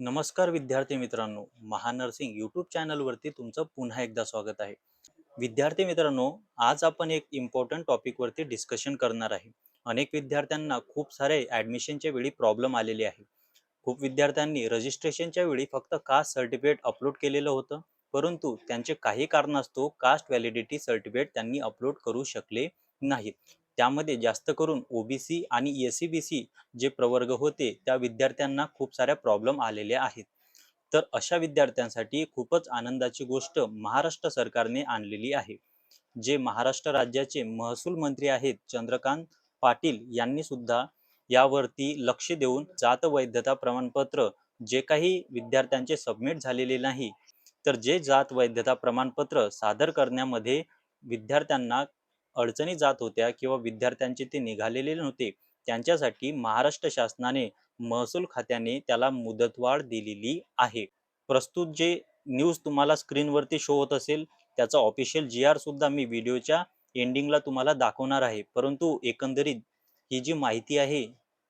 नमस्कार विद्यार्थी मित्रांनो महानर्सिंग यूट्यूब चॅनलवरती तुमचं पुन्हा एकदा स्वागत आहे. विद्यार्थी मित्रांनो आज आपण एक इम्पॉर्टंट टॉपिकवरती डिस्कशन करणार आहे. अनेक विद्यार्थ्यांना खूप सारे ॲडमिशनच्या वेळी प्रॉब्लेम आलेले आहे. खूप विद्यार्थ्यांनी रजिस्ट्रेशनच्या वेळी फक्त कास्ट सर्टिफिकेट अपलोड केलेलं होतं परंतु त्यांचे काही कारणास्तव कास्ट व्हॅलिडिटी सर्टिफिकेट त्यांनी अपलोड करू शकले नाहीत. त्यामध्ये जास्त करून ओबीसी आणि एस सी बी सी जे प्रवर्ग होते त्या विद्यार्थ्यांना खूप साऱ्या प्रॉब्लेम आलेले आहेत. तर अशा विद्यार्थ्यांसाठी खूपच आनंदाची गोष्ट महाराष्ट्र सरकारने आणलेली आहे. जे महाराष्ट्र राज्याचे महसूल मंत्री आहेत चंद्रकांत पाटील यांनी सुद्धा यावरती लक्ष देऊन जात वैधता प्रमाणपत्र जे काही विद्यार्थ्यांचे सबमिट झालेले नाही तर जे जात वैधता प्रमाणपत्र सादर करण्यामध्ये विद्यार्थ्यांना अडचणी जात होत्या किंवा विद्यार्थ्यांचे ते निघालेले नव्हते त्यांच्यासाठी महाराष्ट्र शासनाने महसूल खात्याने त्याला मुदतवाढ दिलेली आहे. प्रस्तुत जे न्यूज तुम्हाला स्क्रीनवरती शो होत असेल त्याचा ऑफिशियल जी आर सुद्धा मी व्हिडिओच्या एंडिंगला तुम्हाला दाखवणार आहे. परंतु एकंदरीत ही जी माहिती आहे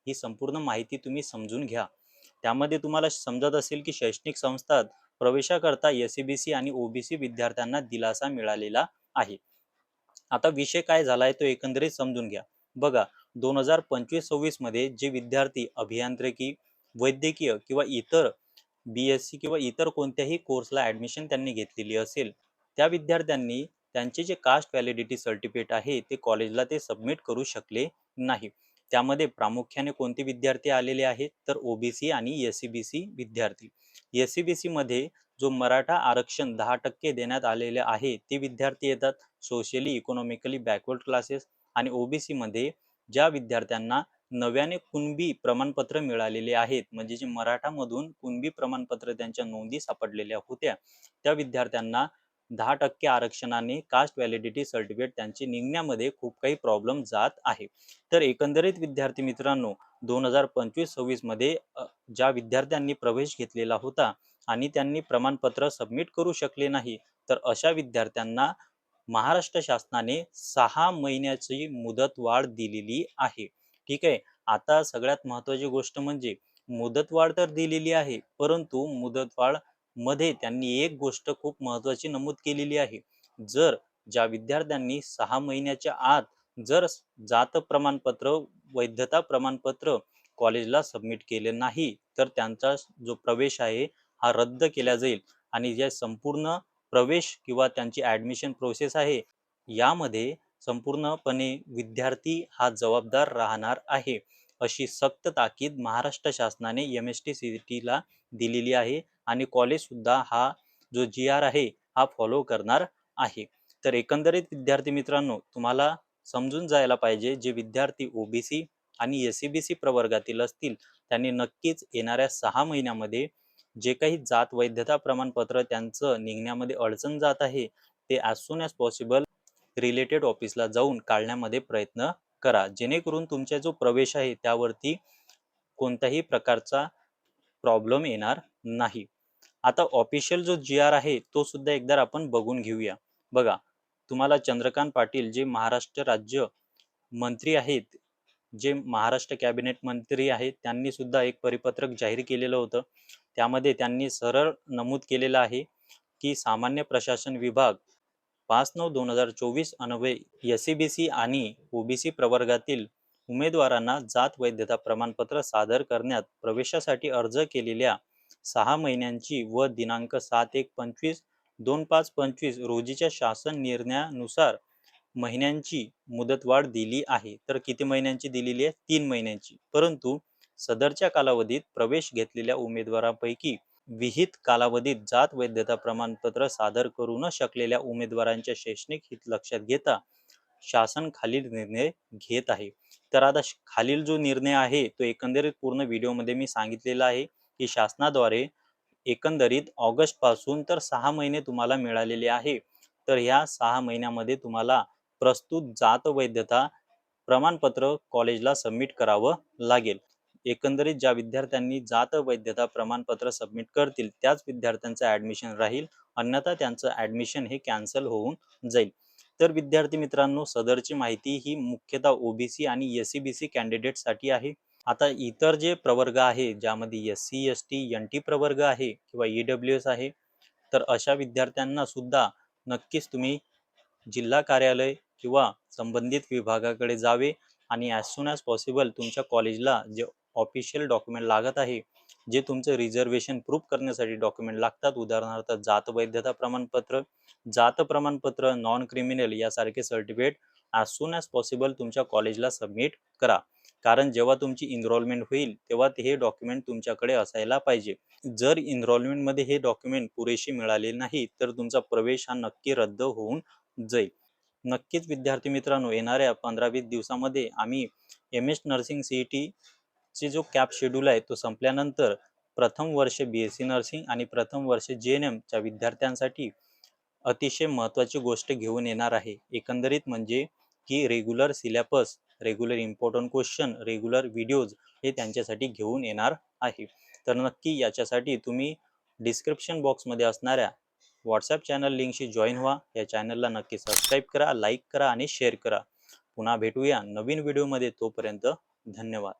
ही संपूर्ण माहिती तुम्ही समजून घ्या. त्यामध्ये तुम्हाला समजत असेल की शैक्षणिक संस्थात प्रवेशाकरता एस सी बी सी आणि ओबीसी विद्यार्थ्यांना दिलासा मिळालेला आहे. आता विषय काय झालाय तो एकंदरीत समजून घ्या. बघा दोन हजार पंचवीस सव्वीसमध्ये जे विद्यार्थी अभियांत्रिकी वैद्यकीय किंवा इतर बी एस सी किंवा इतर कोणत्याही कोर्सला ऍडमिशन त्यांनी घेतलेली असेल त्या विद्यार्थ्यांनी त्यांचे जे कास्ट व्हॅलिडिटी सर्टिफिकेट आहे ते कॉलेजला ते सबमिट करू शकले नाही. त्यामध्ये प्रामुख्याने कोणते विद्यार्थी आलेले आहेत? तर ओबीसी आणि एस सी बी सी विद्यार्थी. एस सी बी सी मध्ये जो मराठा आरक्षण दहा टक्के देण्यात आलेले आहे ते विद्यार्थी येतात. सोशली इकॉनॉमिकली बॅकवर्ड क्लासेस आणि ओबीसी मध्ये ज्या विद्यार्थ्यांना नव्याने कुणबी प्रमाणपत्र मिळालेले आहेत म्हणजे जे मराठामधून कुणबी प्रमाणपत्र त्यांच्या नोंदी सापडलेल्या होत्या त्या विद्यार्थ्यांना दहा टक्के आरक्षणाने कास्ट व्हॅलिडिटी सर्टिफिकेट त्यांचे निघण्यामध्ये खूप काही प्रॉब्लेम जात आहे. तर एकंदरीत विद्यार्थी मित्रांनो दोन हजार पंचवीस सव्वीसमध्ये ज्या विद्यार्थ्यांनी प्रवेश घेतलेला होता आणि त्यांनी प्रमाणपत्र सबमिट करू शकले नाही तर अशा विद्यार्थ्यांना महाराष्ट्र शासनाने सहा महिन्याची मुदतवाढ दिलेली आहे. ठीक आहे? आता सगळ्यात महत्वाची गोष्ट म्हणजे मुदतवाढ तर दिलेली आहे परंतु मुदतवाढ मध्ये त्यांनी एक गोष्ट खूप महत्वाची नमूद केलेली आहे. जर ज्या विद्यार्थ्यांनी सहा महिन्याच्या आत जर जात प्रमाणपत्र वैधता प्रमाणपत्र कॉलेजला सबमिट केले नाही तर त्यांचा जो प्रवेश आहे हा रद्द केला जाईल आणि जे संपूर्ण प्रवेश किंवा त्यांची ऍडमिशन प्रोसेस आहे यामध्ये संपूर्णपणे विद्यार्थी हा जबाबदार राहणार आहे. अशी सक्त ताकीद महाराष्ट्र शासनाने एम एस टी सी टीला दिलेली आहे आणि कॉलेज सुद्धा हा जो जी आर आहे हा फॉलो करणार आहे. तर एकंदरीत विद्यार्थी मित्रांनो तुम्हाला समजून जायला पाहिजे जे विद्यार्थी ओबीसी आणि एस सी बी सी प्रवर्गातील असतील त्यांनी नक्कीच येणाऱ्या सहा महिन्यामध्ये जे काही जात वैधता प्रमाणपत्र त्यांचं निघण्यामध्ये अडचण जात आहे ते as soon as possible related ऑफिसला जाऊन काढण्यामध्ये प्रयत्न करा. जेणेकरून तुमचा जो प्रवेश आहे त्यावरती कोणत्याही प्रकारचा प्रॉब्लेम येणार नाही. आता ऑफिशियल जो जी आर आहे तो सुद्धा एकदा आपण बघून घेऊया. बघा तुम्हाला चंद्रकांत पाटील जे महाराष्ट्र राज्य मंत्री आहेत जे महाराष्ट्र कॅबिनेट मंत्री आहेत त्यांनी सुद्धा एक परिपत्रक जाहीर केलेलं होतं. त्यामध्ये त्यांनी सरळ नमूद केलेलं आहे की सामान्य प्रशासन विभाग पाच नऊ दोन हजार चोवीस अन्वये एस सी बी सी आणि ओबीसी प्रवर्गातील उमेदवारांना जात वैधता प्रमाणपत्र सादर करण्यात प्रवेशासाठी अर्ज केलेल्या सहा महिन्यांची व दिनांक सात एक पंचवीस दोन पाच पंचवीस रोजीच्या शासन निर्णयानुसार महिन्यांची मुदतवाढ दिली आहे. तर किती महिन्यांची दिलेली आहे? तीन महिन्यांची. परंतु सदरच्या कालावधीत प्रवेश घेतलेल्या उमेदवारांपैकी विहित कालावधीत जात वैधता प्रमाणपत्र सादर करू न शकलेल्या उमेदवारांच्या शैक्षणिक हित लक्षात घेता शासन खालील निर्णय घेत आहे. तर आता खालील जो निर्णय आहे तो एकंदरीत पूर्ण व्हिडिओमध्ये मी सांगितलेला आहे की शासनाद्वारे एकंदरीत ऑगस्टपासून तर सहा महिने तुम्हाला मिळालेले आहे. तर ह्या सहा महिन्यामध्ये तुम्हाला प्रस्तुत जात वैधता प्रमाणपत्र कॉलेजला सबमिट करावं लागेल. एकंदरीत ज्या विद्यार्थ्यांनी जात वैधता प्रमाणपत्र सबमिट करतील त्याच विद्यार्थ्यांचं ऍडमिशन राहील. अन्यथा त्यांचं ऍडमिशन हे कॅन्सल होऊन जाईल. तर विद्यार्थी मित्रांनो सदरची माहिती ही मुख्यतः ओबीसी आणि एस सी बी सी कॅन्डिडेटसाठी आहे. आता इतर जे प्रवर्ग आहे ज्यामध्ये S C S T N T प्रवर्ग आहे किंवा ई डब्ल्यू एस आहे तर अशा विद्यार्थ्यांना सुद्धा नक्कीच तुम्ही जिल्हा कार्यालय किंवा संबंधित विभागाकडे जावे आणि ॲज सुन ॲज पॉसिबल तुमच्या कॉलेजला जे ऑफिशियल डॉक्युमेंट लागत आहे जे तुमचं रिझर्वेशन प्रूफ करण्यासाठी डॉक्युमेंट लागतात. उदाहरणार्थ जात वैधता प्रमाणपत्र जात प्रमाणपत्र नॉन क्रिमिनल यासारखे certificate as soon as possible तुमच्या कॉलेजला सबमिट करा. कारण जेव्हा तुमची इनरोलमेंट होईल तेव्हा ते हे डॉक्युमेंट तुमच्याकडे असायला पाहिजे. जर इनरोलमेंटमध्ये हे डॉक्युमेंट पुरेशी मिळाले नाही तर तुमचा प्रवेश हा नक्की रद्द होऊन जाईल. नक्कीच विद्यार्थी मित्रांनो येणाऱ्या पंधरा वीस दिवसामध्ये आम्ही M S nursing C E ची जो कॅप शेड्यूल आहे तो संपल्यानंतर प्रथम वर्ष बी एस सी नर्सिंग आणि प्रथम वर्ष जे एन एमच्या विद्यार्थ्यांसाठी अतिशय महत्त्वाची गोष्ट घेऊन येणार आहे. एकंदरीत म्हणजे की regular syllabus regular important question regular videos हे त्यांच्यासाठी घेऊन येणार आहे. तर नक्की याच्यासाठी तुम्ही डिस्क्रिप्शन बॉक्समध्ये असणाऱ्या व्हॉट्सॲप चॅनल लिंकशी जॉईन व्हा. या चॅनलला नक्की सबस्क्राईब करा लाईक करा आणि शेअर करा. पुन्हा भेटूया नवीन व्हिडिओमध्ये तोपर्यंत धन्यवाद.